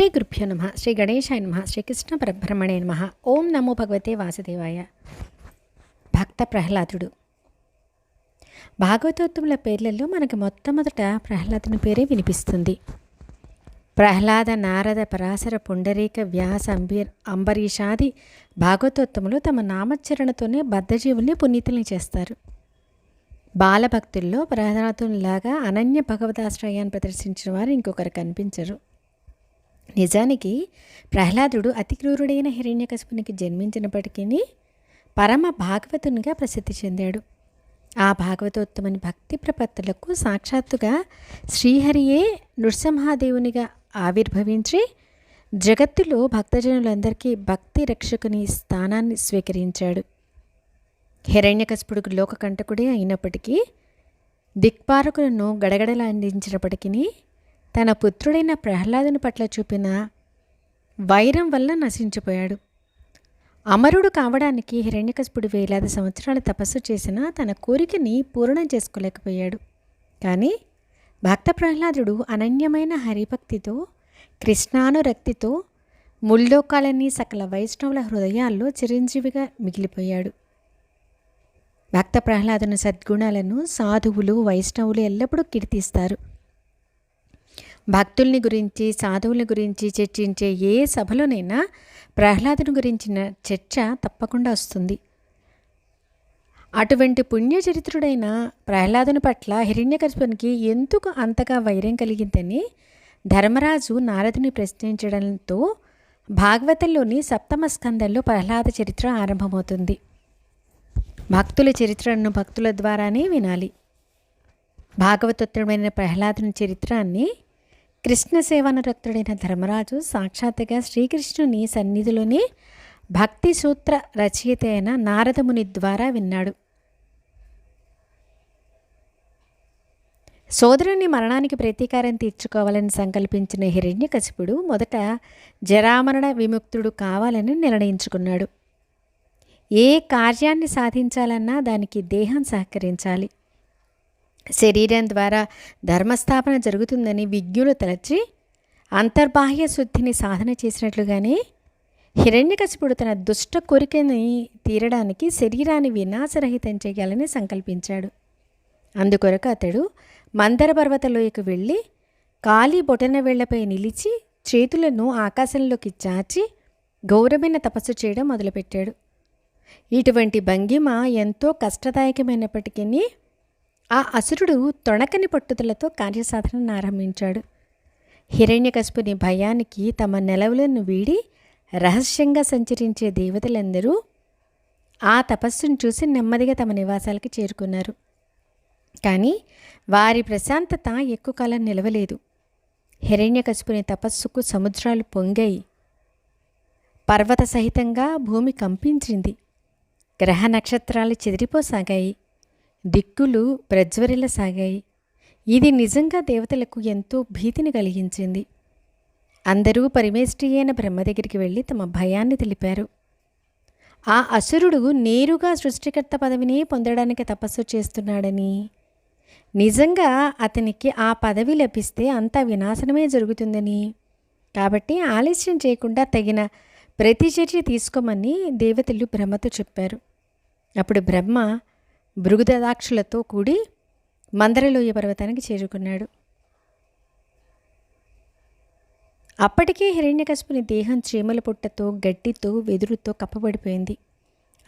శ్రీ గురుభ్యో నమ శ్రీ గణేశాయ నమ శ్రీకృష్ణ పరబ్రహ్మణే నమ ఓం నమో భగవతే వాసుదేవాయ భక్త ప్రహ్లాదుడు. భాగవతోత్తముల పేర్లలో మనకు మొట్టమొదట ప్రహ్లాదుని పేరే వినిపిస్తుంది. ప్రహ్లాద నారద పరాశర పుండరీక వ్యాస అంబీర్ అంబరీషాది భాగవతోత్తములు తమ నామచరణతోనే బద్ధజీవుల్ని పునీతుల్ని చేస్తారు. బాలభక్తుల్లో ప్రహ్లాదునిలాగా అనన్య భగవదాశ్రయాన్ని ప్రదర్శించిన వారు ఇంకొకరు కనిపించరు. నిజానికి ప్రహ్లాదుడు అతి క్రూరుడైన హిరణ్యకశిపునికి జన్మించినప్పటికీ పరమ భాగవతునిగా ప్రసిద్ధి చెందాడు. ఆ భాగవతోత్తమని భక్తి ప్రపత్తులకు సాక్షాత్తుగా శ్రీహరియే నృసింహాదేవునిగా ఆవిర్భవించి జగత్తులో భక్తజనులందరికీ భక్తి రక్షకుని స్థానాన్ని స్వీకరించాడు. హిరణ్యకశిపుడుకు లోకకంటకుడే అయినప్పటికీ దిక్పారకులను గడగడలాందించినప్పటికీ తన పుత్రుడైన ప్రహ్లాదుని పట్ల చూపిన వైరం వల్ల నశించిపోయాడు. అమరుడు కావడానికి హిరణ్యకస్పుడు వేలాది సంవత్సరాలు తపస్సు చేసినా తన కోరికని పూర్ణం చేసుకోలేకపోయాడు. కానీ భక్త ప్రహ్లాదుడు అనన్యమైన హరిభక్తితో కృష్ణానురక్తితో ముల్లోకాలని సకల వైష్ణవుల హృదయాల్లో చిరంజీవిగా మిగిలిపోయాడు. భక్త ప్రహ్లాదుని సద్గుణాలను సాధువులు వైష్ణవులు ఎల్లప్పుడూ కీర్తిస్తారు. భక్తుల్ని గురించి సాధువుల గురించి చర్చించే ఏ సభలోనైనా ప్రహ్లాదుని గురించిన చర్చ తప్పకుండా వస్తుంది. అటువంటి పుణ్యచరిత్రుడైన ప్రహ్లాదుని పట్ల హిరణ్యకశిపునికి ఎందుకు అంతగా వైరం కలిగిందని ధర్మరాజు నారదుని ప్రశ్నించడంతో భాగవతంలోని సప్తమ స్కందంలో ప్రహ్లాద చరిత్ర ఆరంభమవుతుంది. భక్తుల చరిత్రను భక్తుల ద్వారానే వినాలి. భాగవతోత్తరమైన ప్రహ్లాదుని చరిత్రాన్ని కృష్ణ సేవనురక్తుడైన ధర్మరాజు సాక్షాత్తుగా శ్రీకృష్ణుని సన్నిధిలోనే భక్తి సూత్ర రచయిత అయిన నారదముని ద్వారా విన్నాడు. సోదరుని మరణానికి ప్రతీకారం తీర్చుకోవాలని సంకల్పించిన హిరణ్యకశిపుడు మొదట జరామరణ విముక్తుడు కావాలని నిర్ణయించుకున్నాడు. ఏ కార్యాన్ని సాధించాలన్నా దానికి దేహం సహకరించాలి. శరీరం ద్వారా ధర్మస్థాపన జరుగుతుందని విజ్ఞులు తలచి అంతర్బాహ్య శుద్ధిని సాధన చేసినట్లుగానే హిరణ్యకశిపుడు తన దుష్ట కోరికని తీరడానికి శరీరాన్ని వినాశరహితం చేయాలని సంకల్పించాడు. అందుకొరకు అతడు మందర పర్వతలోయకు వెళ్ళి కాలి బొటన వేళ్ళపై నిలిచి చేతులను ఆకాశంలోకి చాచి గౌరవమైన తపస్సు చేయడం మొదలుపెట్టాడు. ఇటువంటి భంగిమ ఎంతో కష్టదాయకమైనప్పటికీ ఆ అసురుడు తొణకని పట్టుదలతో కార్యసాధనను ఆరంభించాడు. హిరణ్యకశిపుని భయానికి తమ నెలవులను వీడి రహస్యంగా సంచరించే దేవతలందరూ ఆ తపస్సును చూసి నెమ్మదిగా తమ నివాసాలకి చేరుకున్నారు. కానీ వారి ప్రశాంతత ఎక్కువ కాలం నిలవలేదు. హిరణ్యకశిపుని తపస్సుకు సముద్రాలు పొంగాయి. పర్వత సహితంగా భూమి కంపించింది. గ్రహ నక్షత్రాలు చెదిరిపోసాగాయి. దిక్కులు ప్రజ్వరిల్లసాగాయి ఇది నిజంగా దేవతలకు ఎంతో భీతిని కలిగించింది. అందరూ పరిమేష్టి అయిన బ్రహ్మ దగ్గరికి వెళ్ళి తమ భయాన్ని తెలిపారు. ఆ అసురుడు నేరుగా సృష్టికర్త పదవిని పొందడానికి తపస్సు చేస్తున్నాడని. నిజంగా అతనికి ఆ పదవి లభిస్తే అంత వినాశనమే జరుగుతుందని. కాబట్టి ఆలస్యం చేయకుండా తగిన ప్రతిచర్య తీసుకోమని దేవతలు బ్రహ్మతో చెప్పారు. అప్పుడు బ్రహ్మ భృగుదదాక్షులతో కూడి మందరలోయ పర్వతానికి చేరుకున్నాడు. అప్పటికే హిరణ్యకశిపుని దేహం చీమల పుట్టతో గడ్డితో వెదురుతో కప్పబడిపోయింది.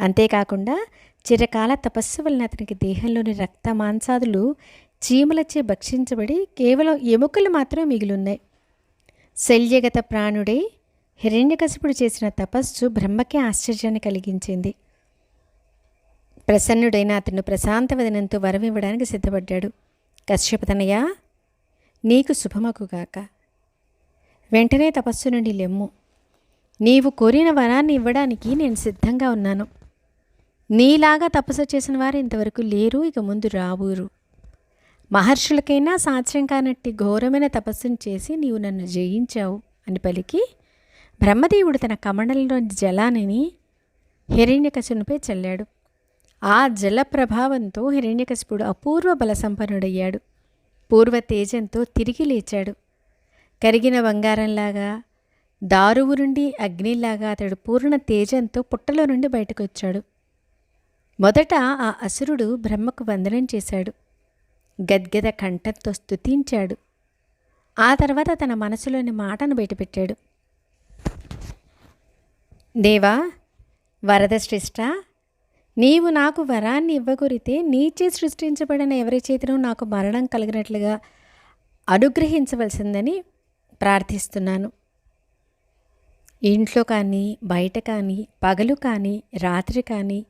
అంతేకాకుండా చిరకాల తపస్సు వలన అతనికి దేహంలోని రక్త మాంసాదులు చీమలచే భక్షించబడి కేవలం ఎముకలు మాత్రమే మిగిలిన్నాయి. శల్యగత ప్రాణుడై హిరణ్యకశిపుడు చేసిన తపస్సు బ్రహ్మకే ఆశ్చర్యాన్ని కలిగించింది. ప్రసన్నుడైన అతను ప్రశాంత వదనంతో వరం ఇవ్వడానికి సిద్ధపడ్డాడు కశ్యపతనయ్య నీకు శుభమకుగాక వెంటనే తపస్సు నుండి లెమ్ము. నీవు కోరిన వరాన్ని ఇవ్వడానికి నేను సిద్ధంగా ఉన్నాను. నీలాగా తపస్సు చేసిన వారు ఇంతవరకు లేరు ఇక ముందు రాబూరు మహర్షులకైనా సాధ్యం కానట్టి ఘోరమైన తపస్సును చేసి నీవు నన్ను జయించావు అని పలికి బ్రహ్మదేవుడు తన కమండలంలోని జలానిని హిరణ్యకశునిపై చల్లాడు. ఆ జల ప్రభావంతో హిరణ్యకశిపుడు అపూర్వ బలసంపన్నుడయ్యాడు. పూర్వ తేజంతో తిరిగి లేచాడు. కరిగిన బంగారంలాగా దారువు నుండి అగ్నిలాగా అతడు పూర్ణ తేజంతో పుట్టలో నుండి బయటకు వచ్చాడు మొదట ఆ అసురుడు బ్రహ్మకు వందనం చేశాడు. గద్గద కంఠంతో స్తుతించాడు. ఆ తర్వాత తన మనసులోని మాటను బయటపెట్టాడు. దేవా వరద శ్రేష్ట నీవు నాకు వరాన్ని ఇవ్వగొరితే నీచే సృష్టించబడిన ఎవరి చేతిలో నాకు మరణం కలిగినట్లుగా అనుగ్రహించవలసిందని ప్రార్థిస్తున్నాను. ఇంట్లో కానీ బయట కానీ పగలు కానీ రాత్రి కానీ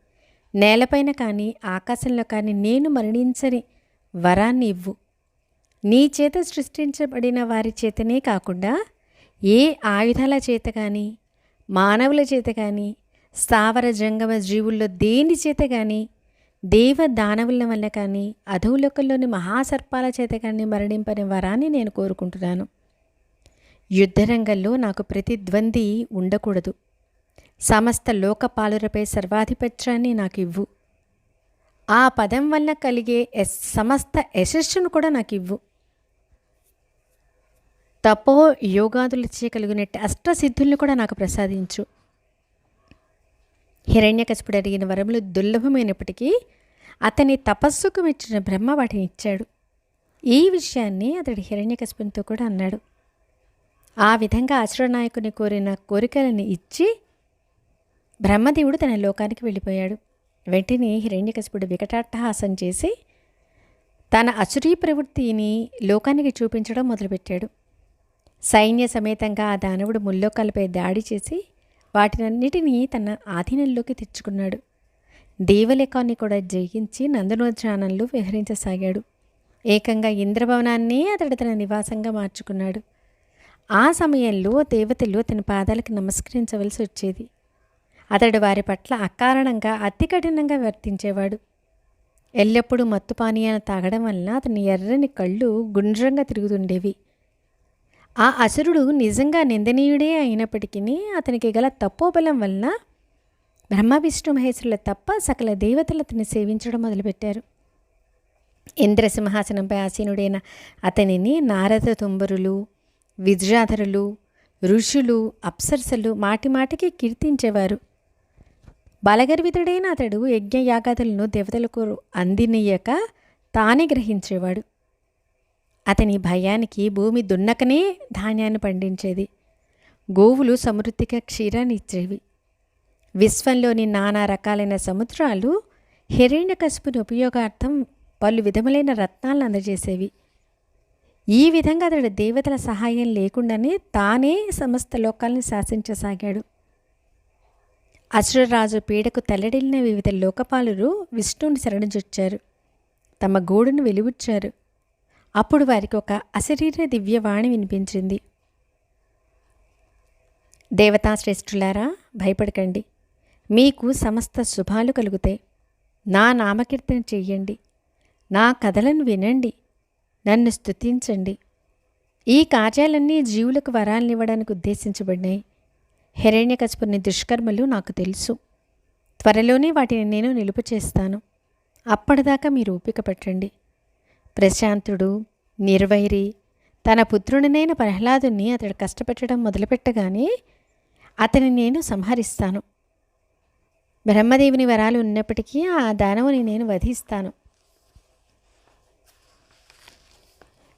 నేలపైన కానీ ఆకాశంలో కానీ నేను మరణించని వరాన్ని ఇవ్వు. నీ చేత సృష్టించబడిన వారి చేతనే కాకుండా ఏ ఆయుధాల చేత కానీ మానవుల చేత కానీ స్థావర జంగమ జీవుల్లో దేని చేత కానీ దేవ దానవుల వల్ల కానీ అధోలోకంలోని మహాసర్పాల చేత కానీ మరణింపని వరాన్ని నేను కోరుకుంటున్నాను. యుద్ధరంగంలో నాకు ప్రతిద్వంది ఉండకూడదు. సమస్త లోకపాలురపై సర్వాధిపత్యాన్ని నాకు ఇవ్వు ఆ పదం వల్ల కలిగే ఎస్ సమస్త యశస్సును కూడా నాకు ఇవ్వు తపో యోగాదులచే కలిగినట్టు అష్టసిద్ధుల్ని కూడా నాకు ప్రసాదించు. హిరణ్యకశిపుడు అడిగిన వరములు దుర్లభమైనప్పటికీ అతని తపస్సుకు మెచ్చిన బ్రహ్మ వాటిని ఇచ్చాడు. ఈ విషయాన్ని అతడు హిరణ్యకశిపునితో కూడా అన్నాడు. ఆ విధంగా అసురనాయకుని కోరిన కోరికలను ఇచ్చి బ్రహ్మదేవుడు తన లోకానికి వెళ్ళిపోయాడు. వెంటనే హిరణ్యకశిపుడు వికటాట్టహాసం చేసి తన అసురీ ప్రవృత్తిని లోకానికి చూపించడం మొదలుపెట్టాడు. సైన్య సమేతంగా ఆ దానవుడు ముల్లోకాలపై దాడి చేసి వాటినన్నిటినీ తన ఆధీనంలోకి తెచ్చుకున్నాడు. దేవలేకాన్ని కూడా జయించి నందనోద్యానంలో విహరించసాగాడు. ఏకంగా ఇంద్రభవనాన్ని అతడు తన నివాసంగా మార్చుకున్నాడు. ఆ సమయంలో దేవతలు తన పాదాలకు నమస్కరించవలసి వచ్చేది. అతడు వారి పట్ల అకారణంగా అతి కఠినంగా వర్తించేవాడు. ఎల్లప్పుడూ మత్తు పానీయాలు తాగడం వలన అతని ఎర్రని కళ్ళు గుండ్రంగా తిరుగుతుండేవి. ఆ అసురుడు నిజంగా నిందనీయుడే అయినప్పటికీ అతనికి గల తప్పోబలం వలన బ్రహ్మ విష్ణు మహేశ్వరుల తప్ప సకల దేవతలు అతన్ని సేవించడం మొదలుపెట్టారు. ఇంద్రసింహాసనంపై ఆసీనుడైన అతనిని నారద తుంబరులు విద్యాధరులు ఋషులు అప్సరసలు మాటిమాటికి కీర్తించేవారు. బలగర్వితుడైన అతడు యజ్ఞయాగాదులను దేవతలకు అందినీయక తానే గ్రహించేవాడు. అతని భయానికి భూమి దున్నకనే ధాన్యాన్ని పండించేది. గోవులు సమృద్ధిగా క్షీరాన్ని ఇచ్చేవి. విశ్వంలోని నానా రకాలైన సముద్రాలు హిరణ్యకశిపుని ఉపయోగార్థం పలు విధములైన రత్నాలను అందజేసేవి. ఈ విధంగా అతడు దేవతల సహాయం లేకుండానే తానే సమస్త లోకాలను శాసించసాగాడు. అసురరాజు పీడకు తల్లడిల్లిన వివిధ లోకపాలురు విష్ణువుని శరణుజొచ్చారు తమ గోడును వెలుబుచ్చారు. అప్పుడు వారికి ఒక అశరీర దివ్యవాణి వినిపించింది. దేవతాశ్రేష్ఠులారా భయపడకండి. మీకు సమస్త శుభాలు కలుగుతాయి. నా నామకీర్తన చెయ్యండి. నా కథలను వినండి. నన్ను స్తుతించండి. ఈ కార్యాలన్నీ జీవులకు వరాలనివ్వడానికి ఉద్దేశించబడినాయి. హిరణ్యకశపుని దుష్కర్మలు నాకు తెలుసు. త్వరలోనే వాటిని నేను నిలుపు చేస్తాను అప్పటిదాకా మీరు ఓపిక పెట్టండి. ప్రశాంతుడు నిర్వైరి. తన పుత్రుడినైన ప్రహ్లాదుని అతడు కష్టపెట్టడం మొదలుపెట్టగానే అతని నేను సంహరిస్తాను. బ్రహ్మదేవుని వరాలు ఉన్నప్పటికీ ఆ దానవుని నేను వధిస్తాను.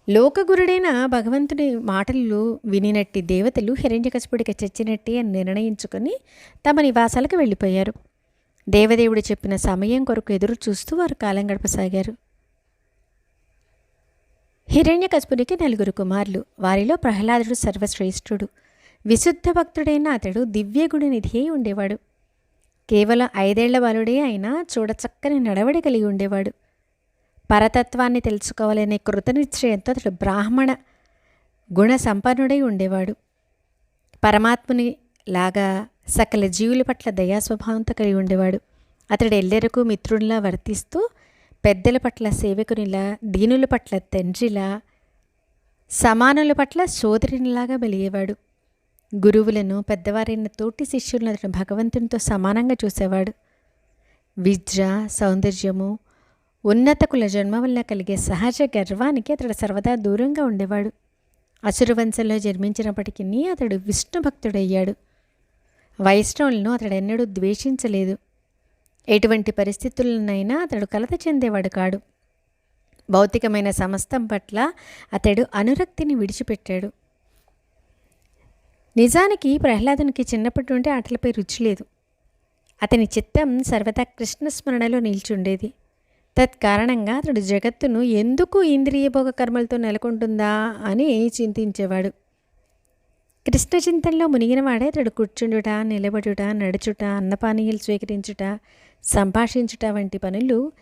లోకగురుడైన భగవంతుడి మాటలు వినినట్టి దేవతలు హిరణ్యకశపుడికి చచ్చినట్టే అని నిర్ణయించుకొని తమ నివాసాలకు వెళ్ళిపోయారు. దేవదేవుడు చెప్పిన సమయం కొరకు ఎదురు చూస్తూ వారు కాలం గడపసాగారు. హిరణ్యకశపునికి నలుగురు కుమారులు. వారిలో ప్రహ్లాదుడు సర్వశ్రేష్ఠుడు. విశుద్ధ భక్తుడైన అతడు దివ్యగుడి నిధి అయి ఉండేవాడు. కేవలం ఐదేళ్ళ బాలుడే అయినా చూడచక్కని నడవడి కలిగి ఉండేవాడు. పరతత్వాన్ని తెలుసుకోవాలనే కృతనిశ్చయంతో అతడు బ్రాహ్మణ గుణ సంపన్నుడై ఉండేవాడు. పరమాత్ముని లాగా సకల జీవుల పట్ల దయాస్వభావంతో కలిగి ఉండేవాడు. అతడు ఎల్లెరకు మిత్రునిలా వర్తిస్తూ పెద్దల పట్ల సేవకునిలా దీనుల పట్ల తండ్రిలా సమానుల పట్ల సోదరునిలాగా మెలిగేవాడు గురువులను పెద్దవారైన తోటి శిష్యులను అతను భగవంతునితో సమానంగా చూసేవాడు. విద్య సౌందర్యము ఉన్నత కుల జన్మ వల్ల కలిగే సహజ గర్వానికి అతడు సర్వదా దూరంగా ఉండేవాడు. అసురవంశంలో జన్మించినప్పటికీ అతడు విష్ణు భక్తుడయ్యాడు వైష్ణవులను అతడు ఎన్నడూ ద్వేషించలేదు. ఎటువంటి పరిస్థితులనైనా అతడు కలత చెందేవాడు కాడు. భౌతికమైన సమస్తం పట్ల అతడు అనురక్తిని విడిచిపెట్టాడు. నిజానికి ప్రహ్లాదునికి చిన్నప్పటి నుండి ఆటలపై రుచి లేదు. అతని చిత్తం సర్వదా కృష్ణ స్మరణలో నిల్చుండేది. తత్కారణంగా అతడు జగత్తును ఎందుకు ఇంద్రియభోగ కర్మలతో నెలకొంటుందా అని చింతించేవాడు. కృష్ణ చింతనలో మునిగినవాడే అతడు కూర్చుండుట నిలబడుట నడుచుట అన్నపానీయాలు స్వీకరించుట సంభాషించుట వంటి పనులు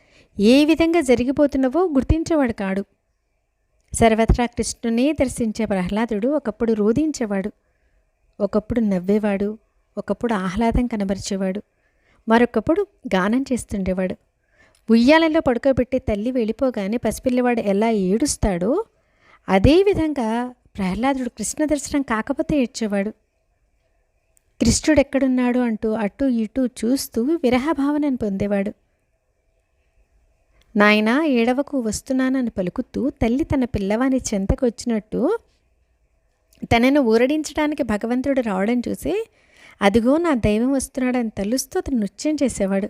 ఏ విధంగా జరిగిపోతున్నవో గుర్తించేవాడు కాడు. సర్వత్రా కృష్ణునే దర్శించే ప్రహ్లాదుడు ఒకప్పుడు రోధించేవాడు. ఒకప్పుడు నవ్వేవాడు. ఒకప్పుడు ఆహ్లాదం కనబరిచేవాడు. మరొకప్పుడు గానం చేస్తుండేవాడు. ఉయ్యాలలో పడుకోబెట్టి తల్లి వెళ్ళిపోగానే పసిపిల్లవాడు ఎలా ఏడుస్తాడో అదేవిధంగా ప్రహ్లాదుడు కృష్ణ దర్శనం కాకపోతే ఏడ్చేవాడు. కృష్ణుడు ఎక్కడున్నాడు అంటూ అటు ఇటు చూస్తూ విరహభావనను పొందేవాడు. నాయనా ఏడవకు వస్తున్నానని పలుకుతూ తల్లి తన పిల్లవాని చెంతకు వచ్చినట్టు తనను ఊరడించడానికి భగవంతుడు రావడం చూసి అదిగో నా దైవం వస్తున్నాడని తలుస్తూ అతను నృత్యం చేసేవాడు.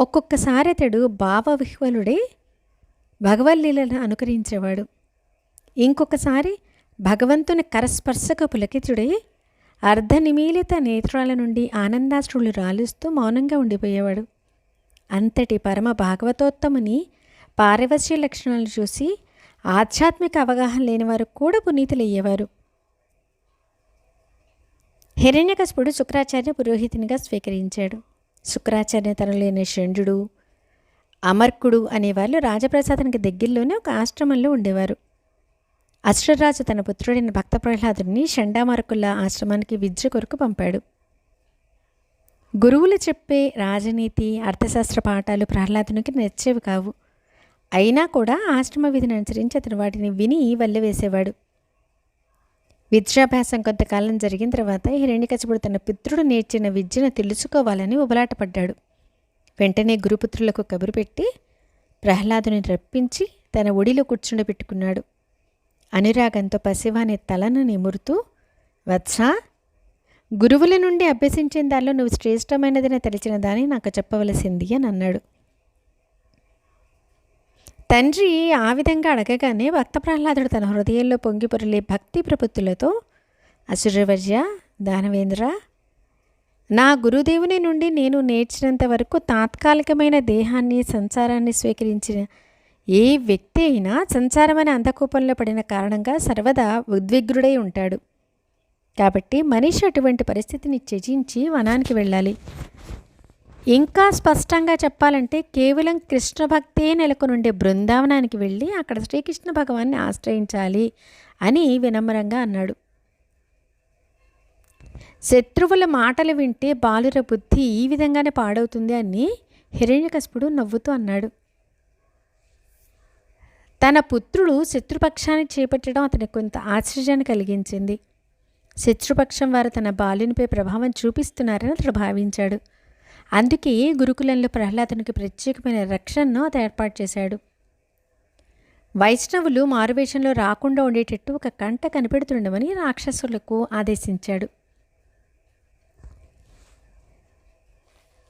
ఒక్కొక్కసారి అతడు భావవిహ్వలుడే భగవల్లీలను అనుకరించేవాడు. ఇంకొకసారి భగవంతుని కరస్పర్శక పులకితుడై అర్ధనిమీలిత నేత్రాల నుండి ఆనందాశ్రులు రాలుస్తూ మౌనంగా ఉండిపోయేవాడు. అంతటి పరమ భాగవతోత్తముని పారవశ్య లక్షణాలు చూసి ఆధ్యాత్మిక అవగాహన లేనివారు కూడా పునీతులయ్యేవారు. హిరణ్యకశపుడు శుక్రాచార్య పురోహితునిగా స్వీకరించాడు. శుక్రాచార్య తనలేని షండు అమర్కుడు అనేవాళ్ళు రాజప్రసాదానికి దగ్గరలోనే ఒక ఆశ్రమంలో ఉండేవారు. అశ్వరాజు తన పుత్రుడైన భక్త ప్రహ్లాదుని షండామరకుల ఆశ్రమానికి విద్య కొరకు పంపాడు. గురువులు చెప్పే రాజనీతి అర్థశాస్త్ర పాఠాలు ప్రహ్లాదునికి నచ్చేవి కావు. అయినా కూడా ఆశ్రమ విధిని అనుసరించి అతను వాటిని విని వల్లెవేసేవాడు విద్యాభ్యాసం కొంతకాలం జరిగిన తర్వాత హిరణ్యకచపుడు తన పిత్రుడు నేర్చిన విద్యను తెలుసుకోవాలని ఉబలాటపడ్డాడు. వెంటనే గురుపుత్రులకు కబురు పెట్టి ప్రహ్లాదుని రప్పించి తన ఒడిలో కూర్చుండబెట్టుకున్నాడు. అనురాగంతో పసివాని తలను నిమురుతూ వత్సా గురువుల నుండి అభ్యసించిన దానిలో నువ్వు శ్రేష్టమైనదని తెలిసిన దాన్ని నాకు చెప్పవలసింది అని అన్నాడు. తండ్రి ఆ విధంగా అడగగానే భక్త ప్రహ్లాదుడు తన హృదయంలో పొంగిపొరలే భక్తి ప్రపత్తులతో అసురవర్య దానవేంద్ర నా గురుదేవుని నుండి నేను నేర్చినంత వరకు తాత్కాలికమైన దేహాన్ని సంసారాన్ని స్వీకరించిన ఏ వ్యక్తి అయినా సంసారమైన అంధకూపంలో పడిన కారణంగా సర్వదా ఉద్విగ్రుడై ఉంటాడు. కాబట్టి మనిషి అటువంటి పరిస్థితిని త్యజించి వనానికి వెళ్ళాలి. ఇంకా స్పష్టంగా చెప్పాలంటే కేవలం కృష్ణ భక్తే నెలకొనుండే బృందావనానికి వెళ్ళి అక్కడ శ్రీకృష్ణ భగవాన్ని ఆశ్రయించాలి అని వినమ్రంగా అన్నాడు. శత్రువుల మాటలు వింటే బాలుర బుద్ధి ఈ విధంగానే పాడవుతుంది అని హిరణ్యకశపుడు నవ్వుతూ అన్నాడు. తన పుత్రుడు శత్రుపక్షాన్ని చేపట్టడం అతనికి కొంత ఆశ్చర్యాన్ని కలిగించింది. శత్రుపక్షం వారు తన బాలునిపై ప్రభావం చూపిస్తున్నారని అతడు భావించాడు. అందుకే గురుకులంలో ప్రహ్లాదునికి ప్రత్యేకమైన రక్షణను అతను ఏర్పాటు చేశాడు. వైష్ణవులు మారువేషంలో రాకుండా ఉండేటట్టు ఒక కంట కనిపెడుతుండమని రాక్షసులకు ఆదేశించాడు.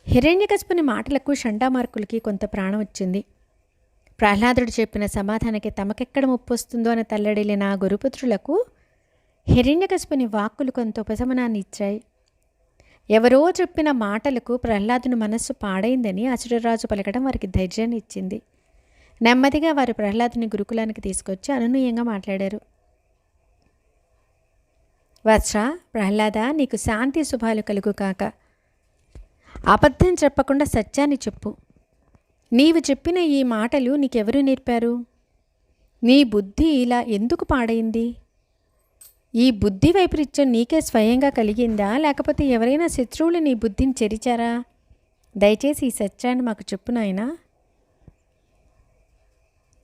హిరణ్యకశపుని మాటలకు షండామార్కులకి కొంత ప్రాణం వచ్చింది. ప్రహ్లాదుడు చెప్పిన సమాధానానికి తమకెక్కడ ముప్పొస్తుందో అని తల్లడిల్లిన ఆ గురుపుత్రులకు హిరణ్యకశిపుని వాక్కులు కొంత ఉపశమనాన్ని ఇచ్చాయి. ఎవరో చెప్పిన మాటలకు ప్రహ్లాదుని మనస్సు పాడైందని అసురరాజు పలకడం వారికి ధైర్యాన్ని ఇచ్చింది. నెమ్మదిగా వారు ప్రహ్లాదుని గురుకులానికి తీసుకొచ్చి అనునయంగా మాట్లాడారు. వత్స ప్రహ్లాద నీకు శాంతి శుభాలు కలుగు కాక. అబద్ధం చెప్పకుండా సత్యాన్ని చెప్పు. నీవు చెప్పిన ఈ మాటలు నీకెవరు నేర్పారు? నీ బుద్ధి ఇలా ఎందుకు పాడైంది? ఈ బుద్ధి వైపరీత్యం నీకే స్వయంగా కలిగిందా? లేకపోతే ఎవరైనా శత్రువులు నీ బుద్ధిని చెరిచారా? దయచేసి ఈ సత్యాన్ని మాకు చెప్పు నాయనా.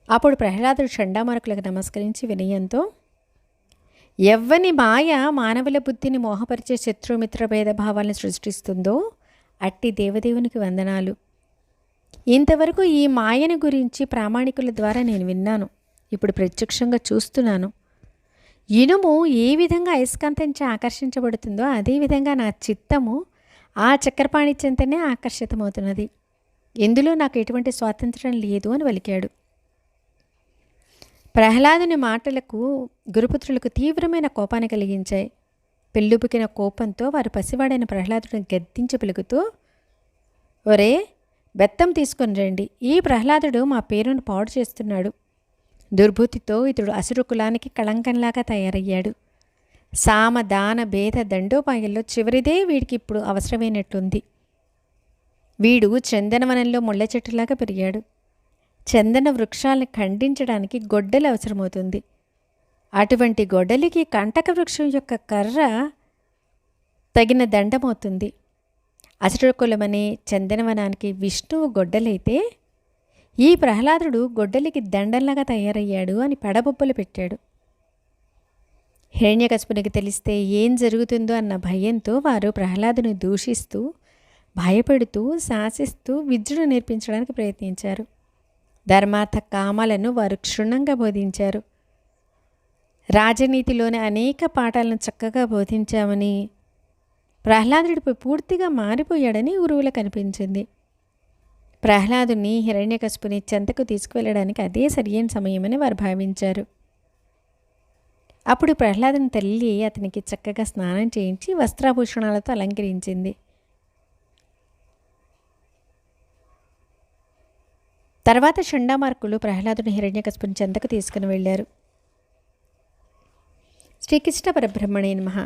అప్పుడు ప్రహ్లాదుడు షండామరకులకు నమస్కరించి వినయంతో ఎవ్వని మాయ మానవుల బుద్ధిని మోహపరిచే శత్రుమిత్ర భేదభావాలను సృష్టిస్తుందో అట్టి దేవదేవునికి వందనాలు. ఇంతవరకు ఈ మాయను గురించి ప్రామాణికుల ద్వారా నేను విన్నాను. ఇప్పుడు ప్రత్యక్షంగా చూస్తున్నాను. ఇనుము ఏ విధంగా అయస్కాంతంచే ఆకర్షించబడుతుందో అదేవిధంగా నా చిత్తము ఆ చక్రపాణి చెంతనే ఆకర్షితమవుతున్నది. ఎందులో నాకు ఎటువంటి స్వాతంత్రం లేదు అని వలికాడు. ప్రహ్లాదుని మాటలకు గురుపుత్రులకు తీవ్రమైన కోపాన్ని కలిగించాయి. పెళ్ళుబుకిన కోపంతో వారు పసివాడైన ప్రహ్లాదుడిని గద్దించి పిలుగుతూ ఒరే బెత్తం తీసుకొని రండి. ఈ ప్రహ్లాదుడు మా పేరును పాడు చేస్తున్నాడు. దుర్భూతితో ఇతడు అసురు కులానికి కళంకంలాగా తయారయ్యాడు. సామ దాన భేద దండోపాయంలో చివరిదే వీడికి ఇప్పుడు అవసరమైనట్లుంది వీడు చందనవనంలో ముళ్ళ చెట్టులాగా పెరిగాడు. చందన వృక్షాలను ఖండించడానికి గొడ్డలి అవసరమవుతుంది. అటువంటి గొడ్డలికి కంటక వృక్షం యొక్క కర్ర తగిన దండమవుతుంది. అసటుకులమనే చందనవనానికి విష్ణువు గొడ్డలైతే ఈ ప్రహ్లాదుడు గొడ్డలికి దండంలాగా తయారయ్యాడు అని పెడబొబ్బలు పెట్టాడు. హిరణ్యకశపునికి తెలిస్తే ఏం జరుగుతుందో అన్న భయంతో వారు ప్రహ్లాదుని దూషిస్తూ భయపెడుతూ శాసిస్తూ విద్యుడు నేర్పించడానికి ప్రయత్నించారు. ధర్మార్థ కామాలను వారు క్షుణ్ణంగా బోధించారు. రాజనీతిలోని అనేక పాఠాలను చక్కగా బోధించామని ప్రహ్లాదుడిపై పూర్తిగా మారిపోయాడని ఉరువుల కనిపించింది. ప్రహ్లాదుని హిరణ్యకశుపుని చెంతకు తీసుకువెళ్ళడానికి అదే సరియైన సమయమని వారు భావించారు. అప్పుడు ప్రహ్లాదుని తల్లి అతనికి చక్కగా స్నానం చేయించి వస్త్రాభూషణాలతో అలంకరించింది. తర్వాత షండామార్కులు ప్రహ్లాదుని హిరణ్యకశుపుని చెంతకు తీసుకుని వెళ్ళారు. శ్రీకృష్ణ పరబ్రహ్మణే నమ.